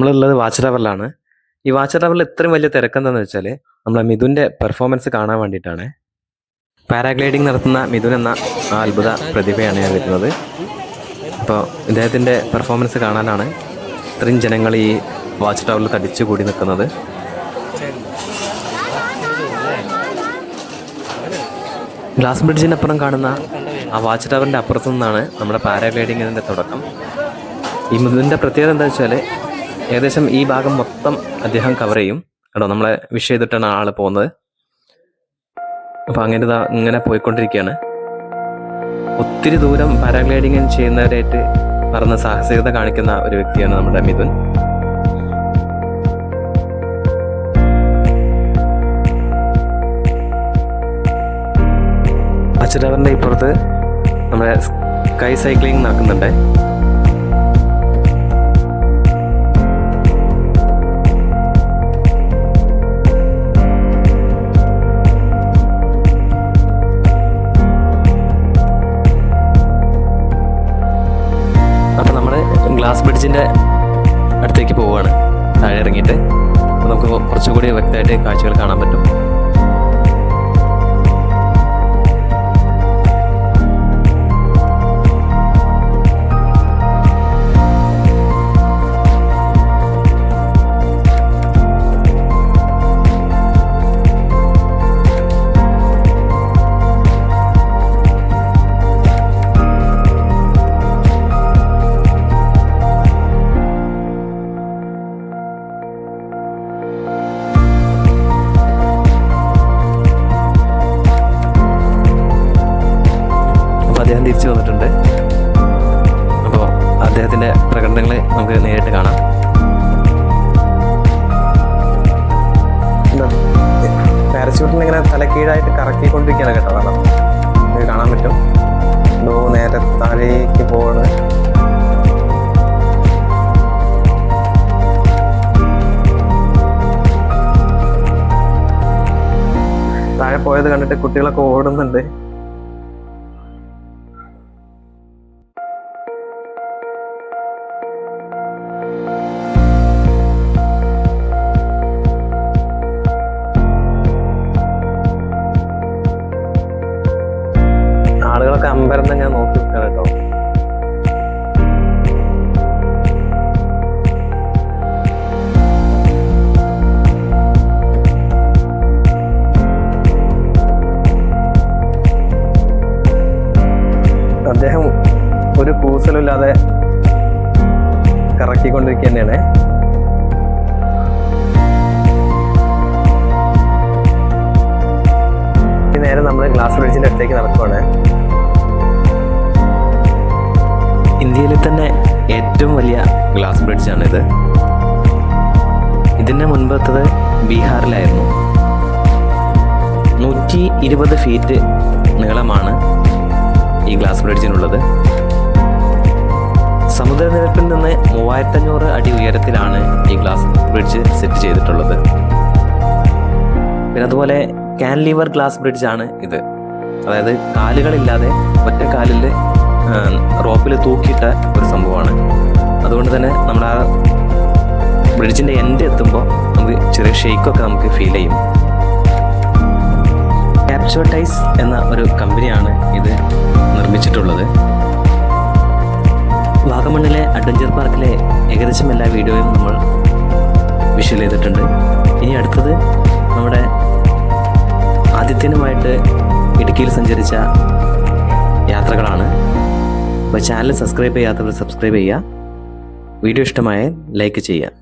നമ്മളുള്ളത് വാച്ച് ടവറിലാണ്. ഈ വാച്ച് ടവറിൽ ഇത്രയും വലിയ തിരക്കെന്താന്ന് വെച്ചാൽ നമ്മളെ മിഥുന്റെ പെർഫോമൻസ് കാണാൻ വേണ്ടിയിട്ടാണ്. പാരാഗ്ലൈഡിംഗ് നടത്തുന്ന മിഥുൻ എന്ന അത്ഭുത പ്രതിഭയാണ് ഞാൻ വരുന്നത്. അപ്പോൾ ഇദ്ദേഹത്തിന്റെ പെർഫോമൻസ് കാണാനാണ് ഇത്രയും ജനങ്ങൾ ഈ വാച്ച് ടവറിൽ തടിച്ചു കൂടി നിൽക്കുന്നത്. ഗ്ലാസ് ബ്രിഡ്ജിനപ്പുറം കാണുന്ന ആ വാച്ച് ടവറിന്റെ അപ്പുറത്തു നിന്നാണ് നമ്മുടെ പാരാഗ്ലൈഡിങ്ങിന്റെ തുടക്കം. ഈ മിഥുന്റെ പ്രത്യേകത എന്താ വെച്ചാൽ ഏകദേശം ഈ ഭാഗം മൊത്തം അദ്ദേഹം കവർ ചെയ്യും. കേട്ടോ നമ്മളെ വിഷ് ചെയ്തിട്ടാണ് ആൾ പോകുന്നത്. അപ്പോൾ അങ്ങനെ ഇങ്ങനെ പോയിക്കൊണ്ടിരിക്കുകയാണ്. ഒത്തിരി ദൂരം പാരാഗ്ലൈഡിങ് ചെയ്യുന്നവരായിട്ട് പറഞ്ഞ സാഹസികത കാണിക്കുന്ന ഒരു വ്യക്തിയാണ് നമ്മുടെ മിഥുൻ. അച്ഛനവറിന്റെ ഇപ്പുറത്ത് നമ്മുടെ സ്കൈ സൈക്ലിംഗ് നടക്കുന്നുണ്ട്. ഗ്ലാസ് ബ്രിഡ്ജിന്റെ അടുത്തേക്ക് പോവുകയാണ്. താഴെ ഇറങ്ങിയിട്ട്. നമുക്ക് കുറച്ചുകൂടി വ്യക്തമായിട്ട് കാഴ്ചകൾ കാണാൻ പറ്റും. അദ്ദേഹം തിരിച്ചു വന്നിട്ടുണ്ട്. അപ്പോൾ അദ്ദേഹത്തിന്റെ പ്രകടനങ്ങൾ നമുക്ക് നേരിട്ട് കാണാം. പാരച്യൂട്ടിന് ഇങ്ങനെ തലക്കീഴായിട്ട് കറക്കിക്കൊണ്ടിരിക്കുകയാണ് കേട്ടോ. കാരണം ഇത് കാണാൻ പറ്റും. ഡോ നേരെ താഴേക്ക് പോവാണ്. താഴെ പോയത് കണ്ടിട്ട് കുട്ടികളൊക്കെ ഓടുന്നുണ്ട്. അമ്പരന്ന് ഞാൻ നോക്കി നിൽക്കണം കേട്ടോ. അദ്ദേഹം ഒരു കൂസലുമില്ലാതെ കറക്കിക്കൊണ്ടിരിക്കുക തന്നെയാണ് നേരെ നമ്മൾ ഗ്ലാസ് ബ്രിഡ്ജിന്റെ അടുത്തേക്ക് നടക്കുവാണ്. ഇന്ത്യയിലെ തന്നെ ഏറ്റവും വലിയ ഗ്ലാസ് ബ്രിഡ്ജാണിത് ഇതിന്റെ മുൻപത്തത് ബീഹാറിലായിരുന്നു. നൂറ്റി ഇരുപത് ഫീറ്റ് നീളമാണ് ഈ ഗ്ലാസ് ബ്രിഡ്ജിനുള്ളത് സമുദ്രനിരപ്പിൽ നിന്ന് മൂവായിരത്തഞ്ഞൂറ് അടി ഉയരത്തിലാണ് ഈ ഗ്ലാസ് ബ്രിഡ്ജ് സെറ്റ് ചെയ്തിട്ടുള്ളത്. പിന്നെ അതുപോലെ കാൻലിവർ ഗ്ലാസ് ബ്രിഡ്ജാണ് ഇത്. അതായത് കാലുകളില്ലാതെ ഒറ്റ കാലിൽ റോപ്പിൽ തൂക്കിയിട്ട ഒരു സംഭവമാണ്. അതുകൊണ്ട് തന്നെ നമ്മുടെ ആ ബ്രിഡ്ജിന്റെ എൻഡ് എത്തുമ്പോൾ നമുക്ക് ചെറിയ ഷെയ്ക്കൊക്കെ നമുക്ക് ഫീൽ ചെയ്യും. ക്യാപ്ചോട്ടൈസ് എന്ന ഒരു കമ്പനിയാണ് ഇത് നിർമ്മിച്ചിട്ടുള്ളത്. വാഗമണ്ണിലെ അഡ്വഞ്ചർ പാർക്കിലെ ഏകദേശം എല്ലാ വീഡിയോയും നമ്മൾ വിഷ്വൽ ചെയ്തിട്ടുണ്ട്. ഇനി അടുത്തത് നമ്മുടെ ആദിത്യനുമായിട്ട് ഇടുക്കിയിൽ സഞ്ചരിച്ച യാത്രകളാണ്. അപ്പോൾ ചാനൽ സബ്സ്ക്രൈബ് ചെയ്യാത്തവർ സബ്സ്ക്രൈബ് ചെയ്യുക. വീഡിയോ ഇഷ്ടമായ ലൈക്ക് ചെയ്യുക.